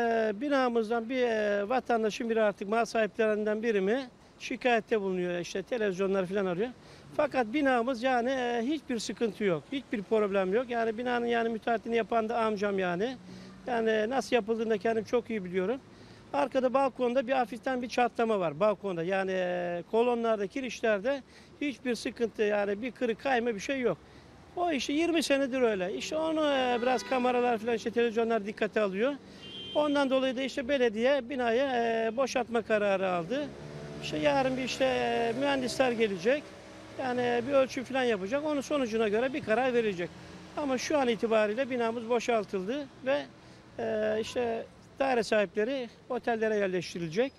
Ee, binamızdan bir e, vatandaşın biri artık mal sahiplerinden biri mi şikayette bulunuyor. İşte televizyonlar falan arıyor. Fakat binamız yani e, hiçbir sıkıntı yok. Hiçbir problem yok. Yani binanın yani müteahhitini yapan da amcam yani. Yani nasıl yapıldığını da kendim çok iyi biliyorum. Arkada balkonda bir hafiften bir çatlama var balkonda. Yani e, kolonlarda, kirişlerde hiçbir sıkıntı yani bir kırık kayma bir şey yok. O işte 20 senedir öyle. İşte onu biraz kameralar falan işte televizyonlar dikkate alıyor. Ondan dolayı da işte belediye binayı e, boşaltma kararı aldı. İşte yarın bir işte e, mühendisler gelecek. Yani bir ölçüm falan yapacak. Onun sonucuna göre bir karar verilecek. Ama şu an itibariyle binamız boşaltıldı ve e, işte daire sahipleri otellere yerleştirilecek.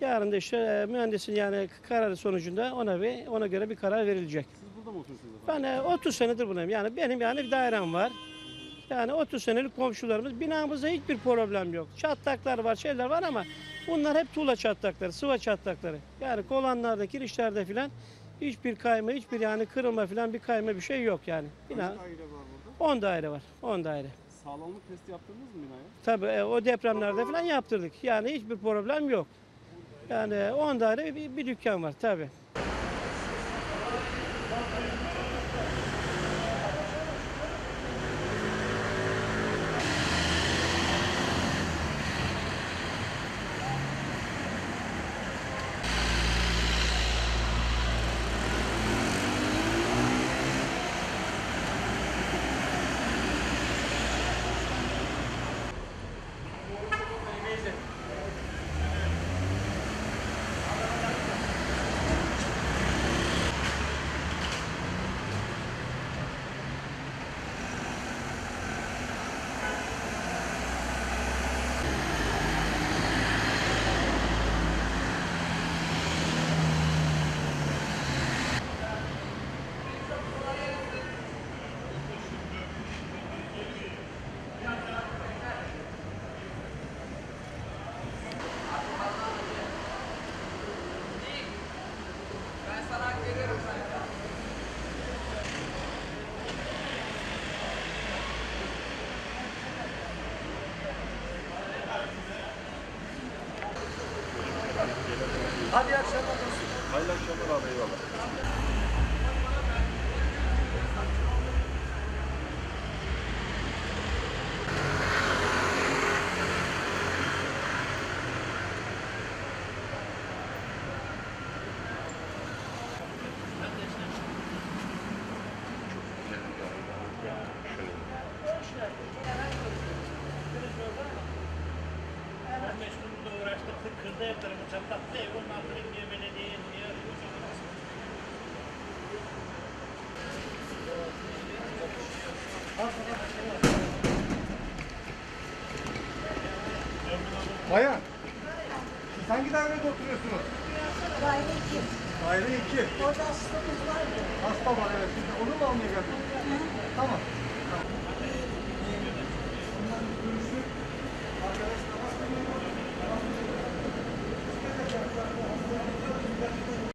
Yarın da işte e, mühendisin yani kararı sonucunda ona bir ona göre bir karar verilecek. Siz burada mı oturuyorsunuz efendim? Ben e, 30 senedir buradayım. Yani benim yani bir dairem var. Yani 30 senelik komşularımız. Binamızda hiçbir problem yok. Çatlaklar var, şeyler var ama bunlar hep tuğla çatlakları, sıva çatlakları. Yani kolanlarda, kirişlerde filan hiçbir kayma, hiçbir yani kırılma filan bir kayma bir şey yok yani. Bina Kaç daire var burada? 10 daire var. 10 daire. Sağlamlık testi yaptırdınız mı binaya? Tabii e, o depremlerde falan yaptırdık. Yani hiçbir problem yok. Yani 10 daire bir, bir dükkan var tabii. Hayırlı akşamlar abi eyvallah. Kırda yaparım, çatlattı ev, onun altına gidiyor belediyeye diyor. Bayan, siz hangi dairede oturuyorsunuz? Daire iki. Daire 2. Orada hastamız var ya. Hasta var evet. Siz onu mu almaya geldiniz? Tamam. tamam.